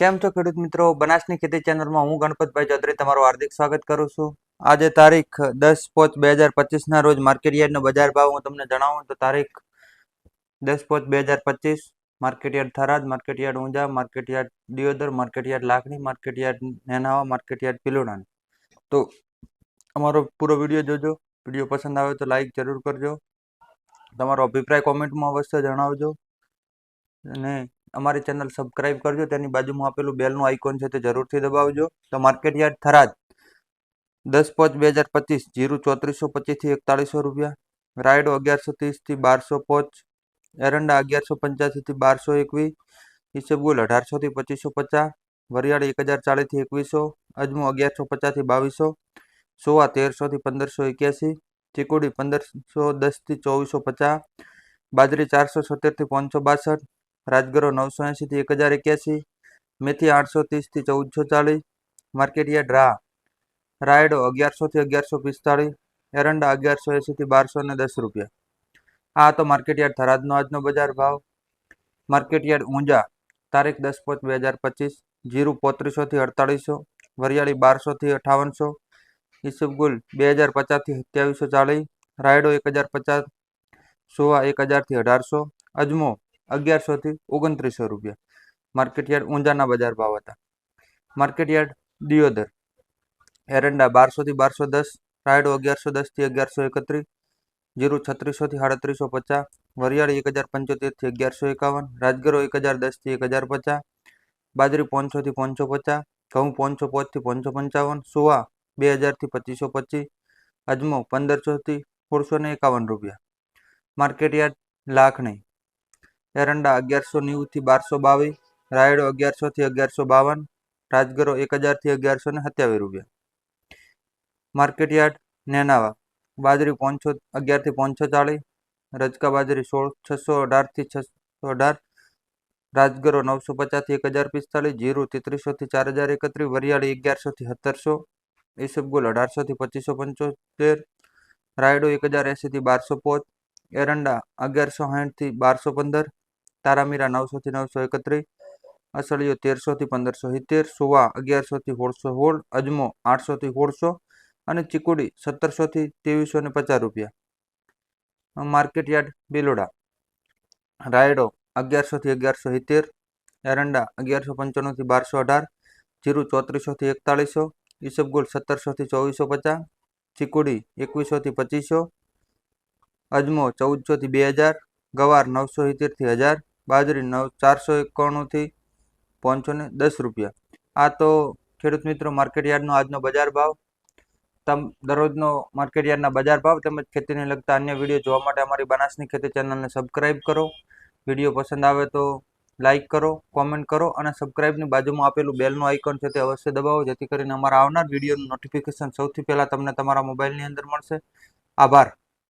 કેમ છો ખેડૂત મિત્રો? બનાસની ખેતી ચેનલમાં હું ગણપતભાઈ ચૌધરી તમારું હાર્દિક સ્વાગત કરું છું. આજે તારીખ દસ પોચ બે હજાર પચીસના રોજ માર્કેટ યાર્ડનો બજાર ભાવ હું તમને જણાવું તો તારીખ દસ પોચ બે હજાર પચીસ market yard Tharad market yard Unjha market yard Deodar market yard Lakhani market yard Nenava market yard પિલોડાન તો અમારો પૂરો વીડિયો જોજો. વીડિયો પસંદ આવે તો લાઈક જરૂર કરજો. તમારો અભિપ્રાય કોમેન્ટમાં અવશ્ય જણાવજો. અને અમારી ચેનલ સબસ્ક્રાઇબ કરજો, તેની બાજુમાં આપેલું બેલનું આઇકોન છે તે જરૂરથી દબાવજો. તો માર્કેટ યાર્ડ થરાદ, દસ પાંચ બે હજાર પચીસ, જીરું ચોત્રીસો પચીસથી એકતાળીસો રૂપિયા. રાયડો અગિયારસો ત્રીસથી બારસો પોચ, એરંડા અગિયારસો પંચ્યાસીથી બારસો એકવીસ, ઈસબગુલ અઢારસોથી પચીસો પચાસ, વરિયાળી એક હજાર ચાળીસથી એકવીસો, અજમો અગિયારસો પચાસથી બાવીસો, સોવા તેરસોથી પંદરસો એક્યાસી, ચીકુડી પંદરસો દસથી ચોવીસો પચાસ, બાજરી ચારસો સત્તરથી પાંચસો બાસઠ રાજગરો નવસો એંશીથી એક હજાર એક્યાસી, મેથી આઠસો ત્રીસથી ચૌદસો ચાલીસ માર્કેટ યાર્ડ રા રાયડો અગિયારસોથી અગિયારસો પિસ્તાળીસ, એરંડા અગિયારસો એંશીથી બારસો ને દસ રૂપિયા. આ તો માર્કેટ યાર્ડ થરાદનો આજનો બજાર ભાવ. માર્કેટ યાર્ડ ઊંઝા, તારીખ દસ પાંચ બે હજાર પચીસ, જીરું પોત્રીસોથી અડતાળીસો, વરિયાળી બારસોથી અઠાવનસો, ઈસબગુલ બે હજાર પચાસથી સત્યાવીસો ચાલીસ, રાયડો એક હજાર પચાસ સોવા એક હજારથી અઢારસો, અજમો અગિયારસોથી ઓગણત્રીસો રૂપિયા. માર્કેટ યાર્ડ ઊંઝાના બજાર ભાવ હતા. Market yard Deodar. એરંડા બારસોથી બારસો દસ, રાયડો અગિયારસો દસથી અગિયારસો એકત્રીસ, જીરું છત્રીસોથી સાડત્રીસો પચાસ, વરિયાળી એક હજાર પંચોતેરથી અગિયારસો એકાવન, રાજગરો એક હજાર દસથી એક હજાર પચાસ, બાજરી પાંચસોથી પાંચસો પચાસ, ઘઉં પાંચસો પાંચથી પાંચસો પંચાવન, સુવા બે હજારથી પચીસો પચીસ, અજમો પંદરસોથી સોળસો ને એકાવન રૂપિયા. માર્કેટ યાર્ડ લાખણી એરંડા અગિયારસો નેવુંથી બારસો બાવીસ, રાયડો અગિયારસોથી અગિયારસો બાવન, રાજગરો એક હજારથી અગિયારસો ને સત્યાવીસ રૂપિયા. Market yard, Nenava. બાજરી પાંચસો, અગિયારથી પાંચસો ચાલીસ, રજકા બાજરી સોળ, છસો અઢારથી છસો અઢાર, રાજગરો નવસો પચાસથી એક હજાર પિસ્તાલીસ, જીરું તેત્રીસોથી ચાર હજાર એકત્રીસ, વરિયાળી અગિયારસોથી સત્તરસો ઈસબગુલ અઢારસોથી પચીસો પંચોતેર, રાયડો એક હજાર એંસીથી બારસો પોચ, એરંડા અગિયારસો સાઠથી બારસો પંદર તારામીરા નવસોથી નવસો એકત્રીસ, અસળીઓ તેરસોથી પંદરસો સિત્તેર, સુવા અગિયારસોથી સોળસો સોળ, અજમો આઠસોથી સોળસો અને ચીકુડી સત્તરસોથી ત્રેવીસો ને પચાસ રૂપિયા. Market yard Biloda. રાયડો અગિયારસોથી અગિયારસો સિત્તેર, એરંડા અગિયારસો પંચાણુંથી બારસો અઢાર, જીરું ચોત્રીસોથી એકતાળીસો, ઈસબગુલ સત્તરસોથી ચોવીસો પચાસ, ચીકુડી એકવીસોથી પચીસો, અજમો ચૌદસોથી બે હજાર, ગવાર નવસો સિત્તેરથી હજાર બાજરી નવ, ચારસો એકાણુંથી પાંચસો ને દસ રૂપિયા. આ તો ખેડૂત મિત્રો માર્કેટ યાર્ડનો આજનો બજાર ભાવ, તમ દરરોજનો માર્કેટ યાર્ડના બજાર ભાવ તેમજ ખેતીને લગતા અન્ય વીડિયો જોવા માટે અમારી બનાસની ખેતી ચેનલને સબસ્ક્રાઈબ કરો. વીડિયો પસંદ આવે તો લાઇક કરો કોમેન્ટ કરો અને સબસ્ક્રાઈબની બાજુમાં આપેલું બેલનું આઇકોન છે તે અવશ્ય દબાવો, જેથી કરીને અમારા આવનાર વિડીયોનું નોટિફિકેશન સૌથી પહેલાં તમને તમારા મોબાઈલની અંદર મળશે. આભાર.